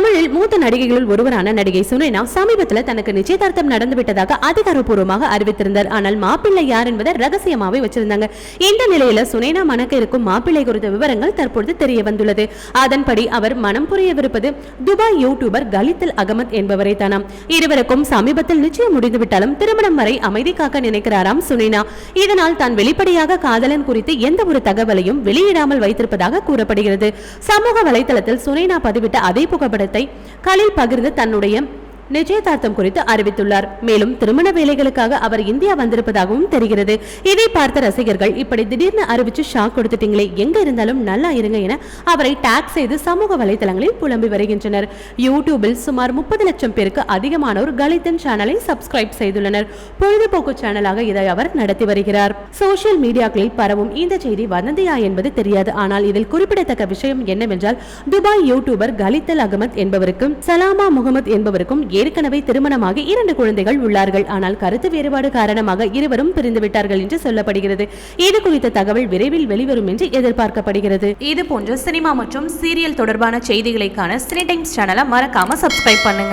தமிழில் மூத்த நடிகைகளில் ஒருவரான நடிகை சுனைனா சமீபத்தில் தனக்கு நிச்சயதார்த்தம் நடந்து விட்டதாக அதிகாரப்பூர்வமாக அறிவித்திருந்தார். ஆனால் மாப்பிள்ளை யார் என்பதை ரகசியமாவே வச்சிருந்தாங்க. இந்த நிலையில சுனைனா மணக்க இருக்கும் மாப்பிள்ளை குறித்த விவரங்கள் தற்பொழுது தெரிய வந்துள்ளது. அதன்படி அவர் மனம் புரியவிருப்பது துபாய் யூடியூபர் கலித்தல் அகமத் என்பவரை தானாம். இருவருக்கும் சமீபத்தில் நிச்சயம் முடிந்துவிட்டாலும் திருமணம் வரை அமைதி காக்க நினைக்கிறாராம் சுனைனா. இதனால் தான் வெளிப்படையாக காதலன் குறித்து எந்த ஒரு தகவலையும் வெளியிடாமல் வைத்திருப்பதாக கூறப்படுகிறது. சமூக வலைதளத்தில் சுனைனா பதிவிட்ட அதே புகைப்பட புகைப்படத்தை கலில் பகிர்ந்து தன்னுடைய நிச்சயதார்த்தம் குறித்து அறிவித்துள்ளார். மேலும் திருமண வேலைகளுக்காக அவர் இந்தியா வந்திருப்பதாகவும் தெரிகிறது. இதை பார்த்த ரசிகர்கள் இப்படி திடீர்னு அறிவிச்சு ஷாக் கொடுத்துட்டீங்களே எங்க இருந்தாலும் நல்லா இருங்க என அவரை டேக் செய்து சமூக வலைதளங்களில் புலம்பி வருகின்றனர். யூடியூபில் சுமார் முப்பது லட்சம் பேருக்கு அதிகமானோர் கலிதன் சேனலை சப்ஸ்கிரைப் செய்துள்ளனர். பொழுதுபோக்கு சேனலாக இதை அவர் நடத்தி வருகிறார். சோசியல் மீடியாக்களில் பரவும் இந்த செய்தி வதந்தியா என்பது தெரியாது. ஆனால் இதில் குறிப்பிடத்தக்க விஷயம் என்னவென்றால் துபாய் யூடியூபர் கலித்தல் அகமத் என்பவருக்கும் சலாமா முகமது என்பவருக்கும் ஏற்கனவே திருமணமாகி இரண்டு குழந்தைகள் உள்ளார்கள். ஆனால் கருத்து வேறுபாடு காரணமாக இருவரும் பிரிந்து விட்டார்கள் என்று சொல்லப்படுகிறது. இது குறித்த தகவல் விரைவில் வெளிவரும் என்று எதிர்பார்க்கப்படுகிறது. இது போன்ற சினிமா மற்றும் சீரியல் தொடர்பான செய்திகளைக்கான சினி டைம்ஸ் சேனலை மறக்காம சப்ஸ்கிரைப் பண்ணுங்க.